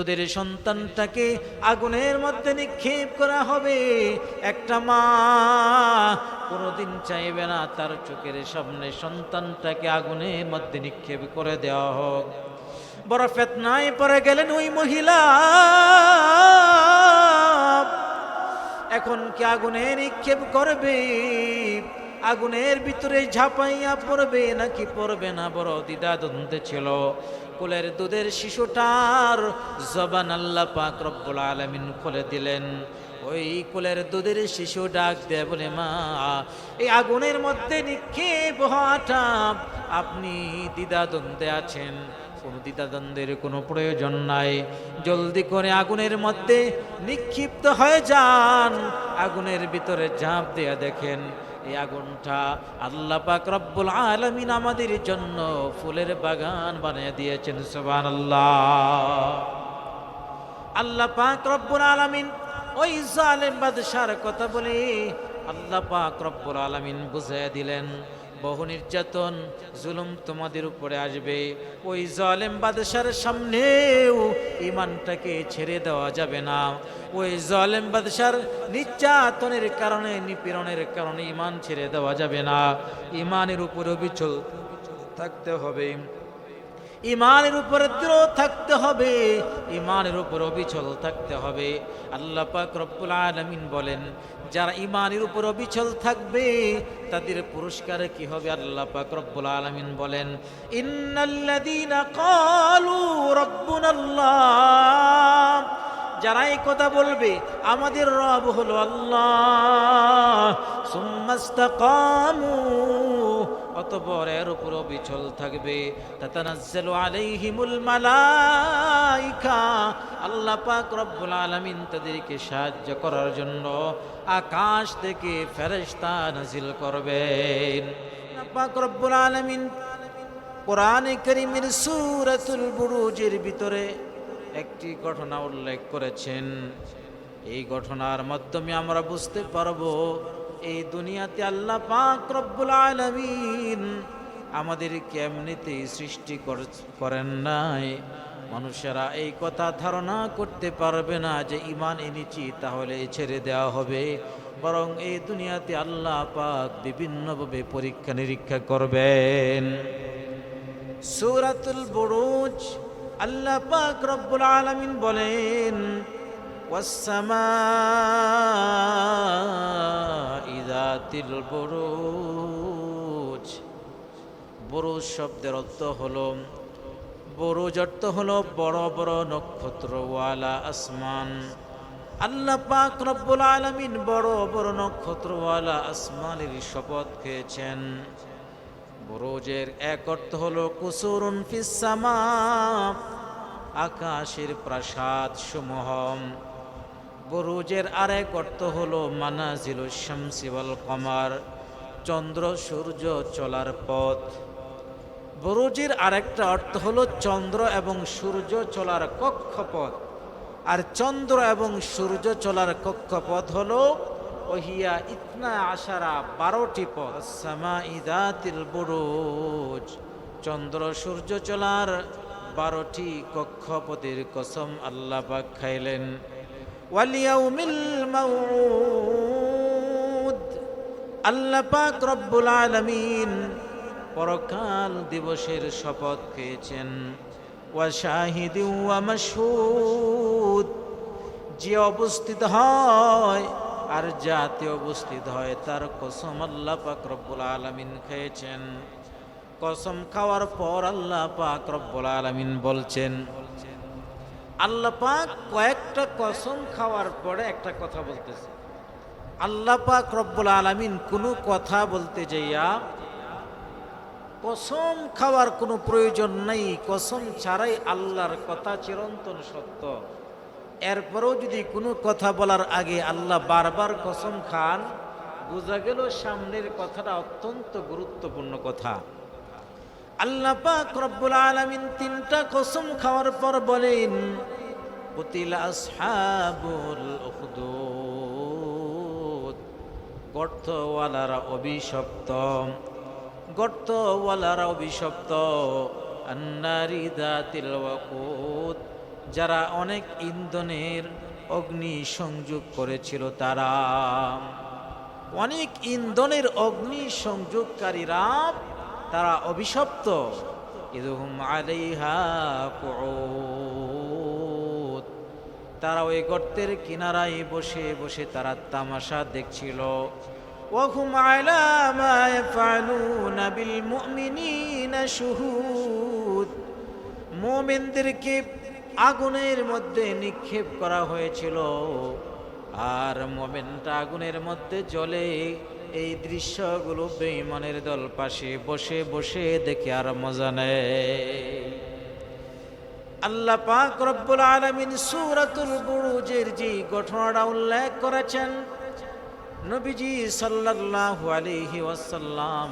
ওদের সন্তানটাকে আগুনের মধ্যে নিক্ষেপ করা হবে। একটা মা কোনোদিন চাইবে না তার চোখের সামনে সন্তানটাকে আগুনের মধ্যে নিক্ষেপ করে দেওয়া হোক। বড় ফেতনায় পরে গেলেন ওই মহিলা। এখন কি আগুনে নিক্ষেপ করবে? আগুনের ভিতরে ঝাঁপাইয়া পড়বে নাকি পড়বে না? বড় দ্বিধা দ্বন্দ্বে ছিল। কোলের দুধের শিশুটার জবান আল্লাহ পাক রব্বুল আলামিন খুলে দিলেন। ওই কোলের দুধের শিশু ডাক দেয় বলে, মা, এই আগুনের মধ্যে নিক্ষেপ হওয়াটা আপনি দ্বিধা দ্বন্দ্বে আছেন। কোনো দ্বিধাদ্বন্দ্বের কোনো প্রয়োজন নাই। জলদি করে আগুনের মধ্যে নিক্ষিপ্ত হয়ে যান। আগুনের ভিতরে ঝাঁপ দেয়া দেখেন। এই আগুনটা আল্লাহ পাক রব্বুল আলমিন আমাদের জন্য ফুলের বাগান বানিয়ে দিয়েছেন সোবান আল্লাহ আল্লাহ পাক রব্বুল আলামিন ওই জালেম বাদশার কথা বলে আল্লাহ পাক রব্বুল আলামিন বুঝিয়ে দিলেন বহু নির্যাতন, জুলুম তোমাদের উপরে আসবে। ওই জলেম বাদশার সামনেও ইমানটাকে ছেড়ে দেওয়া যাবে না। ওই জলেম বাদশার নির্যাতনের কারণে, নিপীড়নের কারণে ইমান ছেড়ে দেওয়া যাবে না। ইমানের উপরে অবিচল থাকতে হবে। ইমানের উপরে দৃঢ় থাকতে হবে, ইমানের উপর অবিচল থাকতে হবে। আল্লাহ পাক রব্বুল আলামিন বলেন, যারা ইমানের উপর অবিচল থাকবে, তাদের পুরস্কার কি হবে? আল্লাহ পাক রব্বুল আলামিন বলেন, ইন্নাল্লাযীনা ক্বালু রাব্বুনাল্লাহ। যারা এই কথা বলবে, আমাদের রব হলো আল্লাহ। সুম্মাস্তাকামু অতপর এর উপর বিচল থাকবে। আল্লাহ পাক রব্বুল আলামিন তাদেরকে সাহায্য করার জন্য আকাশ থেকে ফেরেশতা নাজিল করবেন। পাক রব্বুল আলামিন কোরআনে করিমের সূরাতুল বুরুজের ভিতরে একটি ঘটনা উল্লেখ করেছেন। এই ঘটনার মাধ্যমে আমরা বুঝতে পারব এই দুনিয়াতে আল্লাহ পাক রব্বুল আলামিন আমাদের কেমনিতেই সৃষ্টি কর- করেন নাই? মানুষেরা এই কথা ধারণা করতে পারবে না যে ইমান এনেছি, তাহলে ছেড়ে দেওয়া হবে। বরং এই দুনিয়াতে আল্লাহ পাক বিভিন্নভাবে পরীক্ষা নিরীক্ষা করবেন। সূরাতুল বুরুজ, আল্লাহ পাক রব্বুল আলামিন বলেন ওয়াসসামাই যাতিল বুরুজ বুরুজ শব্দের অর্থ হলো বুরুজ অর্থ হলো বড় বড় নক্ষত্রওয়ালা আসমান। আল্লাহ পাক রব্বুল আলামিন বড় বড় নক্ষত্রওয়ালা আসমানের শপথ খেয়েছেন। বুরুজের এক অর্থ হলো, কুসুরুন ফিসামা আকাশের প্রাসাদ সমূহ। বুরুজের আরেক অর্থ হলো মানাজিল শামসি ওয়াল কমার, চন্দ্র সূর্য চলার পথ। বুরুজের আরেকটা অর্থ হলো চন্দ্র এবং সূর্য চলার কক্ষপথ। আর চন্দ্র এবং সূর্য চলার কক্ষপথ হলো ওহিয়া ইতনা আশারা বারোটি পথ। সামা বুরুজ, চন্দ্র সূর্য চলার বারোটি কক্ষপথের কসম আল্লাহ খাইলেন। ওয়ালিয়াউমিল মাউউদ। আল্লাহ পাক রব্বুল পরকাল দিবসের শপথ খেয়েছেন। ওয়া শাহিদি ওয়া মাশহুদ। যে অবস্থিত হয় আর যাতে অবস্থিত হয়, তার কসম আল্লাহ পাক রব্বুল আলমিন খেয়েছেন। কসম খাওয়ার পর আল্লাহ পাক রব্বুল আলামিন বলছেন আল্লাহ পাক কয়েকটা কসম খাওয়ার পরে একটা কথা বলতেছে। আল্লাহ পাক রব্বুল আলামিন কোনো কথা বলতে যাইয়া কসম খাওয়ার কোনো প্রয়োজন নেই, কসম ছাড়াই আল্লাহর কথা চিরন্তন সত্য। এরপরেও যদি কোনো কথা বলার আগে আল্লাহ বারবার কসম খান, বোঝা গেল সামনের কথাটা অত্যন্ত গুরুত্বপূর্ণ কথা। আল্লাহ পাক রব্বুল আলামিন তিনটা কসম খাওয়ার পর বলেন, কুতিলা আসহাবুল উখদুদ গর্তওয়ালারা অভিশপ্ত। গর্তওয়ালারা অভিশপ্ত। আন্নারি দাতিল যারা অনেক ইন্ধনের অগ্নি সংযোগ করেছিল তারা। অনেক ইন্ধনের অগ্নি সংযোগকারীরা তারা অভিশপ্ত ইদহুম আলাইহা কুউদ। তারা ওই গর্তের কিনারায় বসে বসে তারা তামাশা দেখছিল وهم على ما يفعلون بالمؤمنين شهود মোমেনদেরকে আগুনের মধ্যে নিক্ষেপ করা হয়েছিল আর মোমেনটা আগুনের মধ্যে জ্বলে এই দৃশ্যগুলো বেঈমানের দল পাশে বসে বসে দেখে আর মজা নেয় আল্লাহ পাক রব্বুল আলামিন সূরাতুল বুরুজের যে ঘটনাটা উল্লেখ করেছেন, নবীজি সাল্লাল্লাহু আলাইহি ওয়াসাল্লাম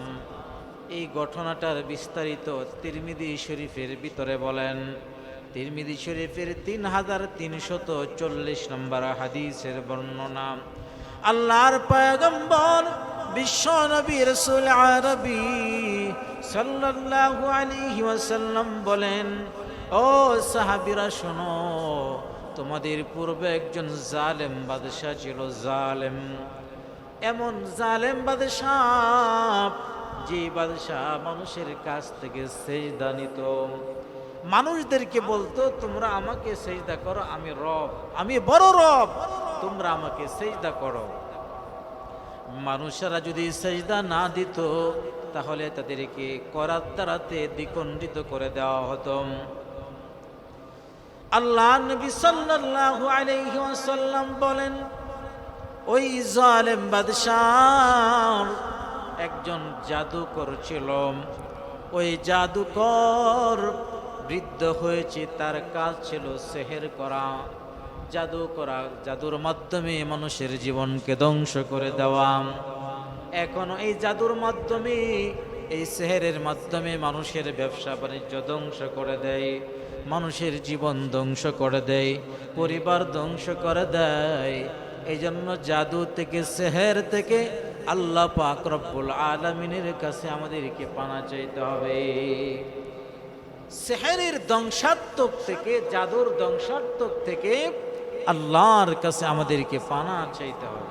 এই ঘটনাটার বিস্তারিত তিরমিদি শরীফের ভিতরে বলেন। তিরমিদি শরীফের তিন হাজার তিনশত চল্লিশ নম্বর হাদিসের বর্ণনা, আল্লাহর পয়গম্বর বিশ্ব নবী রসুল আরবি সাল্লাল্লাহু আলাইহি ওয়াসাল্লাম বলেন, ও সাহাবীরা, শোনো, তোমাদের পূর্বে একজন জালেম বাদশাহ ছিল জালেম। এমন জালেম বাদশাহ যে বাদশাহ মানুষের কাছ থেকে সেজদা নিত। মানুষদেরকে বলতো, তোমরা আমাকে সেজদা করো, আমি রব, আমি বড় রব, তোমরা আমাকে সেজদা করো। মানুষেরা যদি সেজদা না দিত, তাহলে তাদেরকে করার দ্বারাতে দ্বিখণ্ডিত করে দেওয়া হতো। আল্লাহ নবী সাল্লাল্লাহু আলাইহি ওয়াসাল্লাম বলেন, ওই জালেম বাদশাহ একজন জাদুকর ছিল। ওই জাদুকর বৃদ্ধ হয়েছে, তার কাজ ছিল সেহের করা। জাদু করা, জাদুর মাধ্যমে মানুষের জীবনকে ধ্বংস করে দেওয়া। এখন এই জাদুর মাধ্যমে, এই সেহেরের মাধ্যমে মানুষের ব্যবসা বাণিজ্য ধ্বংস করে দেয়, মানুষের জীবন ধ্বংস করে দেয়, পরিবার ধ্বংস করে দেয়। এই জন্য জাদু থেকে, সেহের থেকে আল্লাহ পাক রব্বুল আলমিনের কাছে আমাদেরকে পানা চাইতে হবে। সেহেরের ধ্বংসাত্মক থেকে, জাদুর ধ্বংসাত্মক থেকে আল্লাহর কাছে আমাদেরকে পানা চাইতে হবে।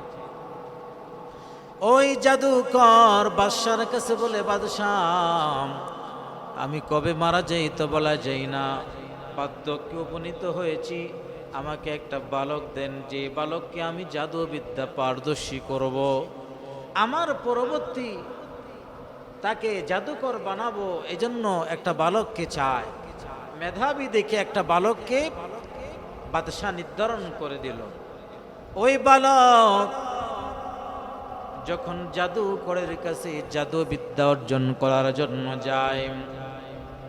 ওই জাদুকর বাদশার কাছে বলে, বাদশাহ, আমি কবে মারা যাই তো বলা যাই না। বার্ধক্যে উপনীত হয়েছি। আমাকে একটা বালক দেন, যে বালককে আমি জাদুবিদ্যা পারদর্শী করব। আমার পরবর্তী তাকে জাদুকর বানাবো, এজন্য একটা বালককে চায় মেধাবী দেখে একটা বালককে বাদশাহ নির্ধারণ করে দিল। ওই বালক যখন জাদুকরের কাছে জাদুবিদ্যা অর্জন করার জন্য যায়,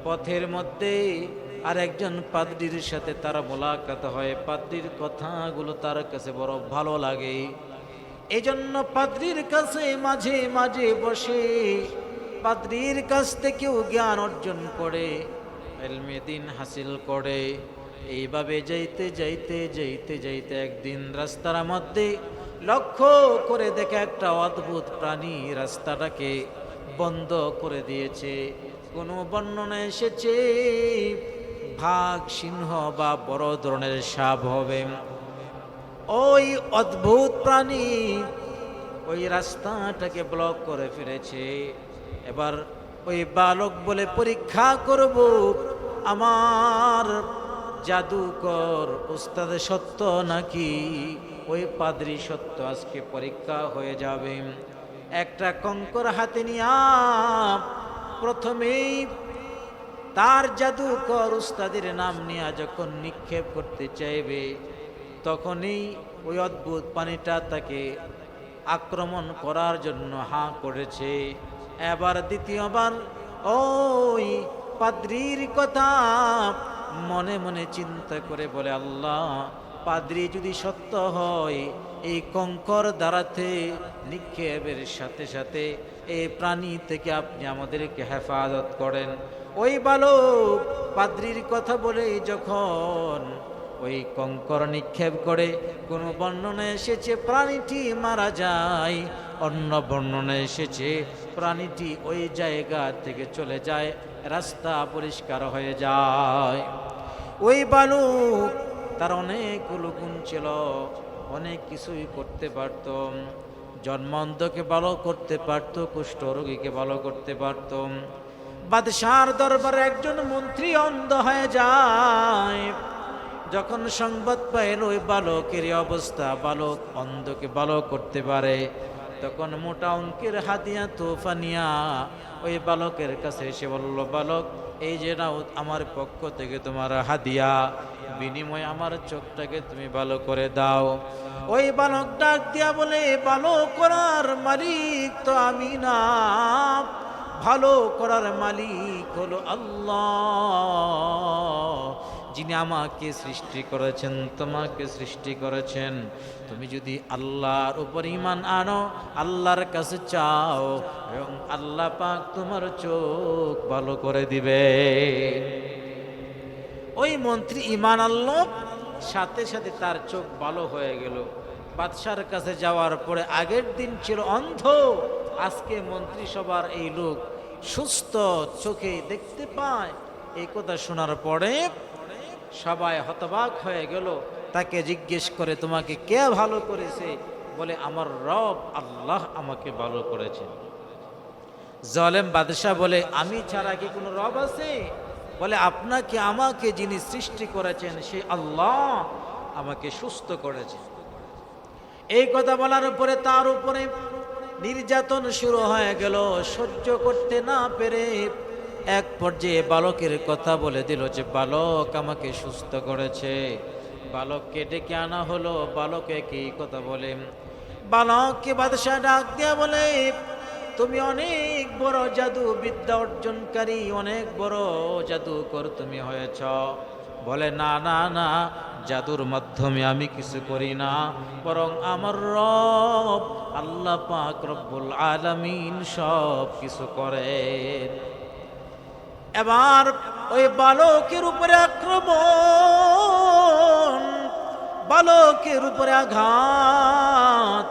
পথের মধ্যে আর একজন পাদ্রির সাথে তার মোলাকাত হয়। পাদ্রির কথাগুলো তার কাছে বড় ভালো লাগে। এই জন্য পাদ্রির কাছে মাঝে মাঝে বসে পাদ্রির কাছ থেকেও জ্ঞান অর্জন করে, এলমে দিন হাসিল করে। এইভাবে যাইতে যাইতে যাইতে যাইতে একদিন রাস্তার মধ্যে লক্ষ্য করে দেখে একটা অদ্ভুত প্রাণী রাস্তাটাকে বন্ধ করে দিয়েছে। কোনো বর্ণনা এসেছে, ভাগ সিংহ বা বড় ধরনের সাপ হবে। ওই অদ্ভুত প্রাণী ওই রাস্তাটাকে ব্লক করে ফিরেছে এবার ওই বালক বলে, পরীক্ষা করব, আমার জাদুকর উস্তাদ সত্য নাকি? ওই পাদ্রি সত্য আজকে পরীক্ষা হয়ে যাবে। একটা কঙ্কর হাতে নিয়া প্রথমেই তার জাদুকর উস্তাদের নাম নিয়ে যখন নিক্ষেপ করতে চাইবে, তখনই ওই অদ্ভুত পানিটা তাকে আক্রমণ করার জন্য হাঁ করেছে। এবার দ্বিতীয়বার, ওই পাদ্রির কথা মনে মনে চিন্তা করে বলে, আল্লাহ, পাদ্রি যদি সত্য হয়, এই কঙ্কর দ্বারাতে নিক্ষেপের সাথে সাথে এই প্রাণী থেকে আপনি আমাদেরকে হেফাজত করেন। ওই বালক পাদ্রির কথা বলে যখন ওই কঙ্কর নিক্ষেপ করে, কোনো বর্ণনা এসেছে প্রাণীটি মারা যায়, অন্য বর্ণনা এসেছে প্রাণীটি ওই জায়গা থেকে চলে যায়। রাস্তা পরিষ্কার হয়ে যায়। ওই বালুক তার অনেকগুলো গুণ ছিল, অনেক কিছুই করতে পারত। জন্মান্ধকে ভালো করতে পারত কুষ্ঠ রোগীকে ভালো করতে পারত। বাদশার দরবারে একজন মন্ত্রী অন্ধ হয়ে যায়। যখন সংবাদ পাইল, ওই বালকের অবস্থা, বালক অন্ধকে ভালো করতে পারে। তখন মোটা অঙ্কের হাতিয়া তোফানিয়া ওই বালকের কাছে এসে বলল, বালক, এই যে নাও আমার পক্ষ থেকে তোমার হাদিয়া বিনিময়ে আমার চোখটাকে তুমি ভালো করে দাও। ওই বালক ডাক দিয়া বলে, ভালো করার মালিক তো আমি না। ভালো করার মালিক হলো আল্লাহ। যিনি আমাকে সৃষ্টি করেছেন, তোমাকে সৃষ্টি করেছেন। তুমি যদি আল্লাহর উপর ইমান আনো, আল্লাহর কাছে চাও, এবং আল্লাহ পাক তোমার চোখ ভালো করে দিবে। ওই মন্ত্রী ইমান আল্লাহ সাথে সাথে তার চোখ ভালো হয়ে গেল। বাদশার কাছে যাওয়ার পরে আগের দিন ছিল অন্ধ। আজকে মন্ত্রী সবার এই লোক সুস্থ চোখে দেখতে পায়। এই কথা শোনার পরে সবাই হতবাক হয়ে গেল। তাকে জিজ্ঞেস করে, তোমাকে কে ভালো করেছে? বলে, আমার রব আল্লাহ আমাকে ভালো করেছে জলেম বাদশাহ বলে, আমি ছাড়া কি কোনো রব আছে? বলে, আপনাকে, আমাকে যিনি সৃষ্টি করেছেন সে আল্লাহ আমাকে সুস্থ করেছে এই কথা বলার উপরে তার উপরে নির্যাতন শুরু হয়ে গেল। সহ্য করতে না পেরে এক পর্যায়ে বালকের কথা বলে দিল যে, বালক আমাকে সুস্থ করেছে। বালককে ডেকে আনা হলো। বালকে কি কথা বলে, বালককে বাদশাহ ডাক দিয়া বলে, তুমি অনেক বড় জাদু বিদ্যা অর্জনকারী, অনেক বড় জাদুকর তুমি হয়েছ। বলে, না না না, জাদুর মাধ্যমে আমি কিছু করি না। বরং আমার রব আল্লাহ পাক রব্বুল আলামিন সব কিছু করে এবার ওই বালকের উপরে আক্রমণ, বালকের উপরে আঘাত।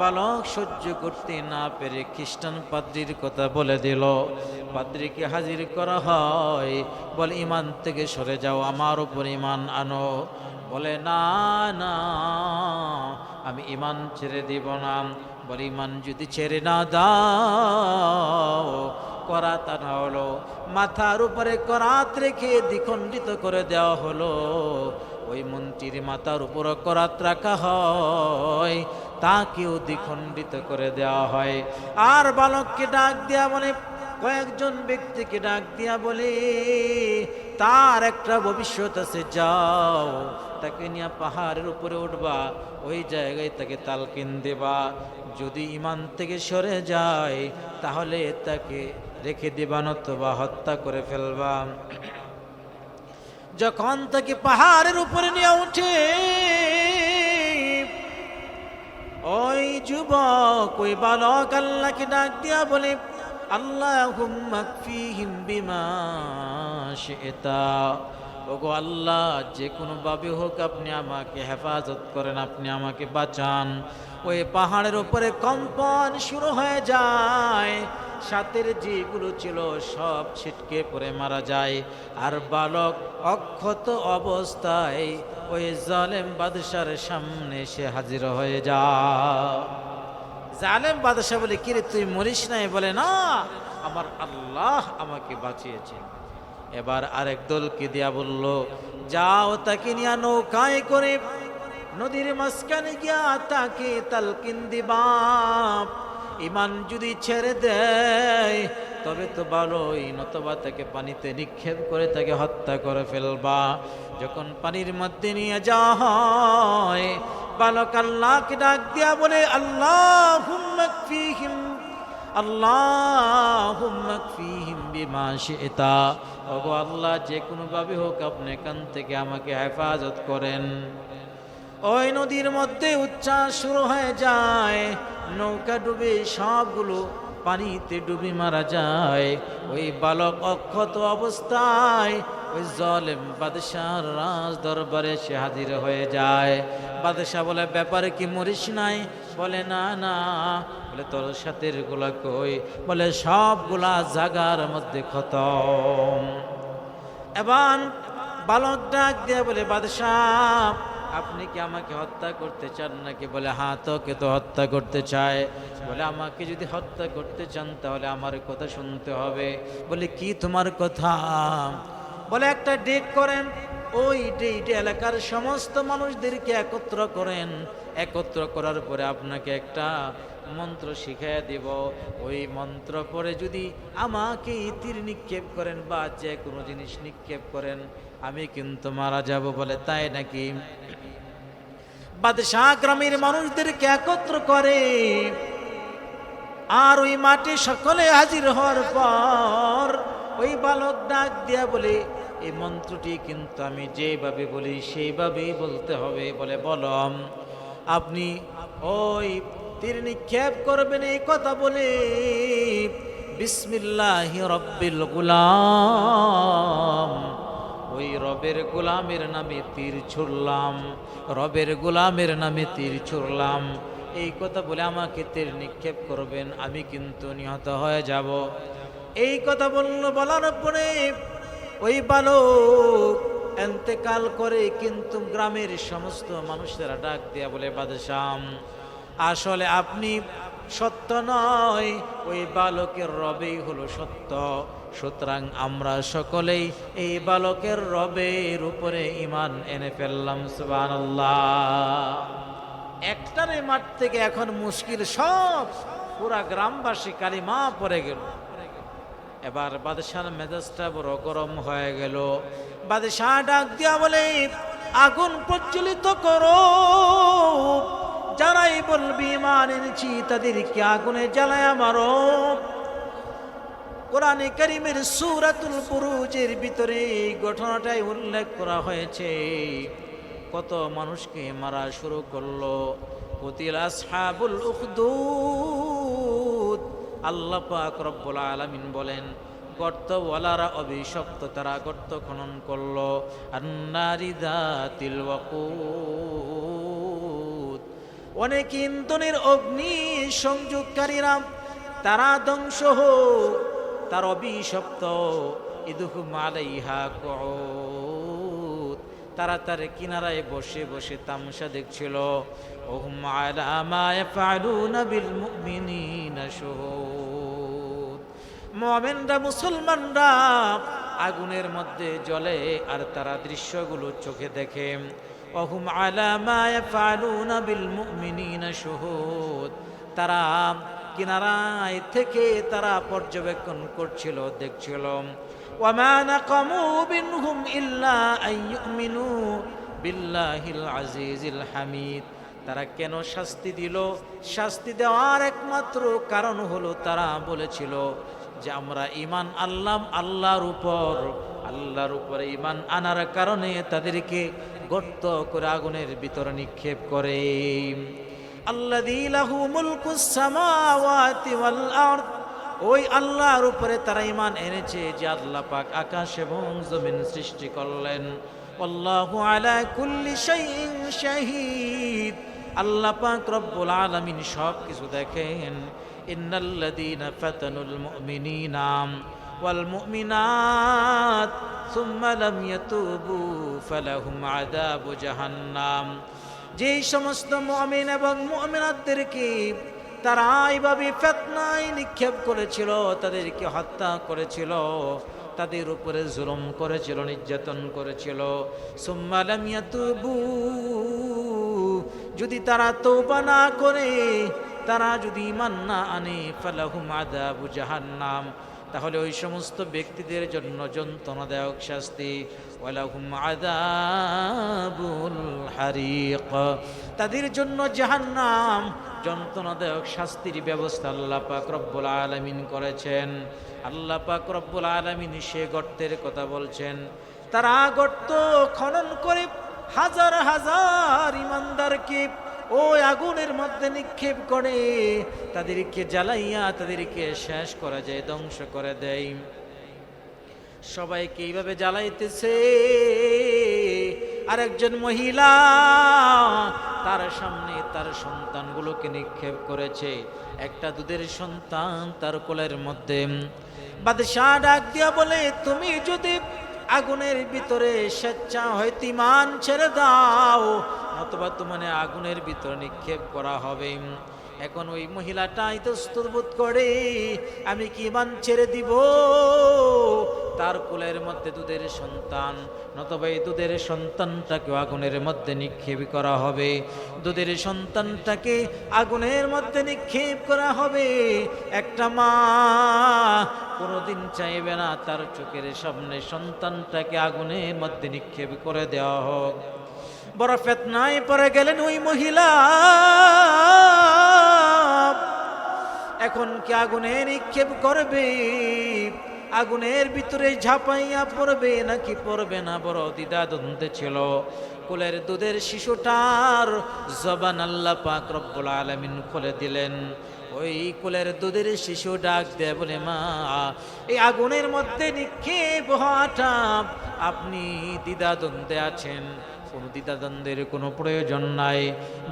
বালক সহ্য করতে না পেরে খ্রিস্টান পাদ্রির কথা বলে দিল। পাদ্রিকে হাজির করা হয়, বলে, ইমান থেকে সরে যাও, আমার উপর ইমান আনো। বলে, না না, আমি ইমান ছেড়ে দিব না। বলে, ইমান যদি ছেড়ে না দাও করাত আনা হলো। মাথার উপরে করাত রেখে দ্বিখণ্ডিত করে দেওয়া হলো। ওই মন্ত্রীর মাথার উপর করাত রাখা হয়, তাকেও দ্বিখণ্ডিত করে দেওয়া হয়। আর বালককে ডাক দেওয়া বলে, কয়েকজন ব্যক্তিকে ডাক দিয়া বলে, তার একটা ভবিষ্যৎ আছে, যাও, তাকে নিয়ে পাহাড়ের উপরে উঠবা, ওই জায়গায় তাকে তালকিন দেবা। যদি ইমান থেকে সরে যায়, তাহলে তাকে রেখে দেবা নতুবা হত্যা করে ফেলবা। যখন তাকে পাহাড়ের উপরে নিয়ে উঠে, ওই যুবক, ওই বালক আল্লাহকে ডাক দিয়া বলে আল্লাহ বিমা শিতা। ওগো আল্লাহ, যে কোনো ভাবে হোক আপনি আমাকে হেফাজত করেন, আপনি আমাকে বাঁচান। ওই পাহাড়ের উপরে কম্পন শুরু হয়ে যায়। সাথের যেগুলো ছিল সব ছিটকে পড়ে মারা যায়। আর বালক অক্ষত অবস্থায় ওই জালেম বাদশার সামনে সে হাজির হয়ে যা। জালেম বাদশাহ বলে, কিরে, তুই মরিস নাই? বলে, না, আমার আল্লাহ আমাকে বাঁচিয়েছেন। এবার আরেক দলকে দিয়া বলল, যাও তাকে নিয়ে নৌকায় করে নদীর মাঝখানে গিয়া তাকে তালকিন দিবা। ইমান যদি ছেড়ে দেয়, তবে তো ভালোই নতবা তাকে পানিতে নিক্ষেপ করে তাকে হত্যা করে ফেলবা। যখন পানির মধ্যে নিয়ে যাওয়া হয়, বালক আল্লাহকে ডাক দিয়া বলে আল্লাহ আল্লাহ, যে কোনোভাবে হোক আপনি এখান থেকে আমাকে হেফাজত করেন। ওই নদীর মধ্যে উচ্ছ্বাস শুরু হয়ে যায়। নৌকা ডুবে সবগুলো পানিতে ডুবে মারা যায়। ওই বালক অক্ষত অবস্থায় ওই জলেম বাদশাহ রাজ দরবারে সে হাজির হয়ে যায়। বাদশাহ বলে, ব্যাপারে কি, মরিস নাই? বলে, না না। বলে, তোর সাথেরগুলা কই? বলে, সবগুলা জাগার মধ্যে খতম। এবার বালক ডাক দিয়ে বলে, বাদশাহ আপনি কি আমাকে হত্যা করতে চান নাকি বলে হ্যাঁ তোকে তো হত্যা করতে চায় বলে, আমাকে যদি হত্যা করতে চান তাহলে আমার কথা শুনতে হবে। বলে, কি তোমার কথা? বলে, একটা ডেট করেন, ওই ডেটে এলাকার সমস্ত মানুষদেরকে একত্র করেন। একত্র করার পরে আপনাকে একটা মন্ত্র শিখাইয়া দিব। ওই মন্ত্র পরে যদি আমাকে তীর নিক্ষেপ করেন বা যে কোনো জিনিস নিক্ষেপ করেন আমি কিন্তু মারা যাব বলে তাই নাকি? বাদশাহ গ্রামের মানুষদেরকে একত্র করে আর ওই মাঠে সকলে হাজির হওয়ার পর ওই বালক ডাক দিয়া বলে, এই মন্ত্রটি কিন্তু আমি যেভাবে বলি সেইভাবেই বলতে হবে। বলে বলম আপনি ওই তীর নিক্ষেপ করবেন এই কথা বলে বিসমিল্লাহ রব্বিল গুলাম। ওই রবের গোলামের নামে তীর ছুড়লাম, রবের গোলামের নামে তীর ছুড়লাম। এই কথা বলে আমাকে তীর নিক্ষেপ করবেন, আমি কিন্তু নিহত হয়ে যাব। এই কথা বলল, বলার পরে ওই বালক এন্তেকাল করে কিন্তু গ্রামের সমস্ত মানুষেরা ডাক দেয়া বলে বাদশাম আসলে আপনি সত্য নয়, ওই বালকের রবেই হলো সত্য। সুতরাং আমরা সকলেই এই বালকের রবের উপরে ইমান এনে ফেললাম, সুবহানাল্লাহ। একটারে মাঠ থেকে এখন মুশকিল সব। পুরা গ্রামবাসী কালিমা পড়ে গেল। এবার বাদশার মেজাজটা বড় গরম হয়ে গেল। বাদশাহ ডাক দিয়া বলে, আগুন প্রজ্বলিত করো। যারাই বলবি ইমান এনেছি, তাদেরকে আগুনে জ্বালায় মারো। কোরআনে করিমের সুরাতুল বুরুজের ভিতরে এই ঘটনাটাই উল্লেখ করা হয়েছে। কত মানুষকে মারা শুরু করল। কুতিল আসহাবুল উখদুদ। আল্লাহ পাক রব্বুল আলামিন বলেন, গর্তওয়ালারা অভিশপ্ত, তারা গর্ত খনন করল। আন্নারি দাতিল ওয়াকুদ। অনেক ইন্ধনের অগ্নি সংযোগকারীরা, তারা ধ্বংস হোক। তার অভিশপ্ত। ইদুহু মালাইহা কউদ তারা তার কিনারায় বসে বসে তামসা দেখছিল। ওহুম আলা মা ইয়াফআলুনা বিল মুমিনিনা শুহুদ মুমিনরা, মুসলমানরা আগুনের মধ্যে জ্বলে আর তারা দৃশ্যগুলো চোখে দেখে। ওহুম আলা মা ইয়াফআলুনা বিল মুমিনিনা শুহুদ তারা কিনারায় থেকে তারা পর্যবেক্ষণ করছিল, দেখছিল। হামিদ। তারা কেন শাস্তি দিল? শাস্তি দেওয়ার একমাত্র কারণ হলো তারা বলেছিল যে আমরা ইমান আল্লাহ আল্লাহর উপর। আল্লাহর উপরে ইমান আনার কারণে তাদেরকে গর্ত করে আগুনের ভিতরে নিক্ষেপ করে। আল্লাযী লাহু মুলকুস সামাওয়াতি ওয়াল ওই আল্লাহর উপরে তারা ইমান এনেছে যে আল্লাহ পাক আকাশ এবং জমিন সৃষ্টি করলেন। আল্লাহু আলা কুল্লি শাইইন শাহীদ। আল্লাহ পাক রব্বুল আলামিন সব কিছু দেখেন। ইন্নাল্লাযীনা ফাতানুল মুমিনিনা ওয়াল মুমিনাত, সুম্মা লাম ইয়াতুবু ফালাহুম আযাবু জাহান্নাম। যেই সমস্ত মুমিন এবং মুমিনাতদেরকে তারা এইভাবে ফেতনায় নিক্ষেপ করেছিল, তাদেরকে হত্যা করেছিল, তাদের উপরে জুলুম করেছিল, নির্যাতন করেছিল। সুম্মালামিয়া তবু যদি তারা তৌবা না করে, তারা যদি ইমান না আনে, ফালাহুম আদাবু জাহান্নাম। তাহলে ওই সমস্ত ব্যক্তিদের জন্য যন্ত্রণাদায়ক শাস্তি। ওয়ালাহুম আদাবুল হারিক। তাদের জন্য জাহান্নাম যন্ত্রণাদায়ক শাস্তির ব্যবস্থা আল্লাহ পাক রব্বুল আলামিন করেছেন। আল্লাহ পাক রব্বুল আলামিন সে গর্তের কথা বলছেন। তারা গর্ত খনন করে হাজার হাজার ইমানদারকে ওই আগুনের মধ্যে নিক্ষেপ করে। তাদেরকে জ্বালাইয়া তাদেরকে শেষ করা যায়, ধ্বংস করে দেয়। সবাইকে এইভাবে জ্বালাইতেছে। আর একজন মহিলা তার সামনে তার সন্তানগুলোকে নিক্ষেপ করেছে। একটা দুধের সন্তান তার কোলের মধ্যে। বাদশাহ ডাক দিয়া বলে, তুমি যদি আগুনের ভিতরে স্বেচ্ছা হইতে ইমান ছেড়ে দাও অথবা তোমার আগুনের ভিতরে নিক্ষেপ করা হবে। এখন ওই মহিলাটা ইতস্তত বোধ করে, আমি কি মান ছেড়ে দিব? তার কোলের মধ্যে দুধের সন্তান, নতবা এই দুধের সন্তানটাকে আগুনের মধ্যে নিক্ষেপ করা হবে। দুধের সন্তানটাকে আগুনের মধ্যে নিক্ষেপ করা হবে। একটা মা কোনোদিন চাইবে না তার চোখের সামনে সন্তানটাকে আগুনের মধ্যে নিক্ষেপ করে দেওয়া হোক। বড় ফেতনায় পরে গেলেন ওই মহিলা। এখন কি আগুনে নিক্ষেপ করবে? আগুনের ভিতরে ঝাঁপাইয়া পড়বে নাকি পড়বে না? বড় দ্বিধা দ্বন্দ্বে ছিল। কোলের দুধের শিশুটার জবান আল্লাহ পাক রব্বুল আলামিন খুলে দিলেন। ওই কোলের দুধের শিশু ডাক দেয় বলে, মা, এই আগুনের মধ্যে নিক্ষেপ হওয়াটা আপনি দ্বিধা দ্বন্দ্বে আছেন। কোনো দ্বিধাদ্বন্দ্বের কোনো প্রয়োজন নাই।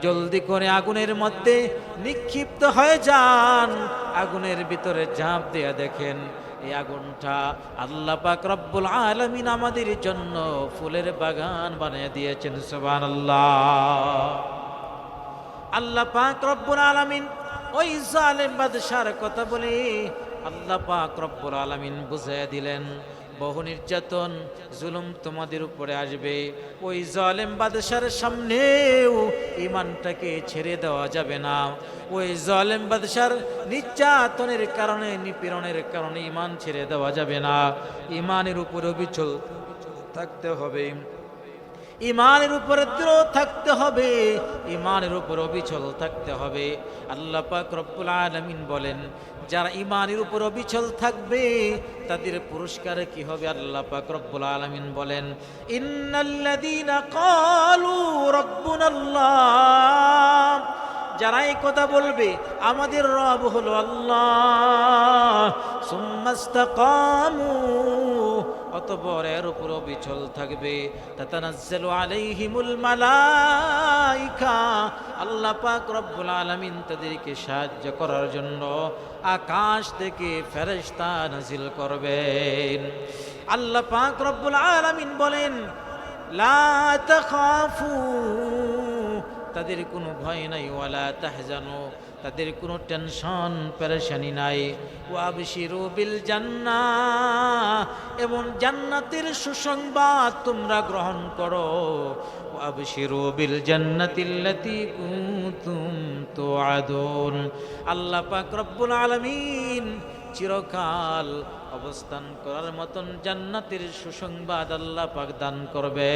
জলদি করে আগুনের মধ্যে নিক্ষিপ্ত হয়ে যান। আগুনের ভিতরে ঝাঁপ দেয়া দেখেন, এই আগুনটা আল্লাহ পাক রব্বুল আলমিন আমাদের জন্য ফুলের বাগান বানিয়ে দিয়েছেন সুবান আল্লাহ আল্লাহ পাক রব্বুল আলমিন ওই জালেম বাদশার কথা বলে আল্লাহ পাক রব্বুল আলমিন বুঝিয়ে দিলেন বহু নির্যাতন, জুলুম তোমাদের উপরে আসবে। ওই জলেম বাদশার সামনেও ইমানটাকে ছেড়ে দেওয়া যাবে না। ওই জলেম বাদশার নির্যাতনের কারণে, নিপীড়নের কারণে ইমান ছেড়ে দেওয়া যাবে না। ইমানের উপরে অবিচল থাকতে হবে। ইমানের উপরে দৃঢ় থাকতে হবে, ইমানের উপর অবিচল থাকতে হবে। আল্লাহ পাক রব্বুল আলমিন বলেন, যারা ইমানের উপর অবিচল থাকবে, তাদের পুরস্কার কি হবে? আল্লাহ পাক রব্বুল আলমিন বলেন, ইন্নাল্লাযীনা ক্বালু রাব্বুনাল্লাহ। যারা এই কথা বলবে, আমাদের রব হলো আল্লাহ। সুম্মাস্তাকামু। অতপর এর উপর বিচল থাকবে। তাতানাজ্জালু আলাইহিমুল মালাইকা। আল্লাহ পাক রব্বুল আলামিন তাদেরকে সাহায্য করার জন্য আকাশ থেকে ফেরেশতা নাজিল করবেন। আল্লাহ পাক রব্বুল আলামিন বলেন, লা তাখাফু। তাদের কোনো ভয় নাই, ওয়ালা তাহজানো, তাদের কোনো টেনশন, পেরেশানি নাই। ওয়াবশিরু বিল জান্না এবং জান্নাতের সুসংবাদ তোমরা গ্রহণ করো। ওয়াবশিরু বিল জান্নাতিল্লাতি কুনতুম তুআদুন। আল্লাহ পাক রব্বুল আলামিন চিরকাল অবস্থান করার মতন জান্নাতের সুসংবাদ আল্লাহ পাক দান করবে।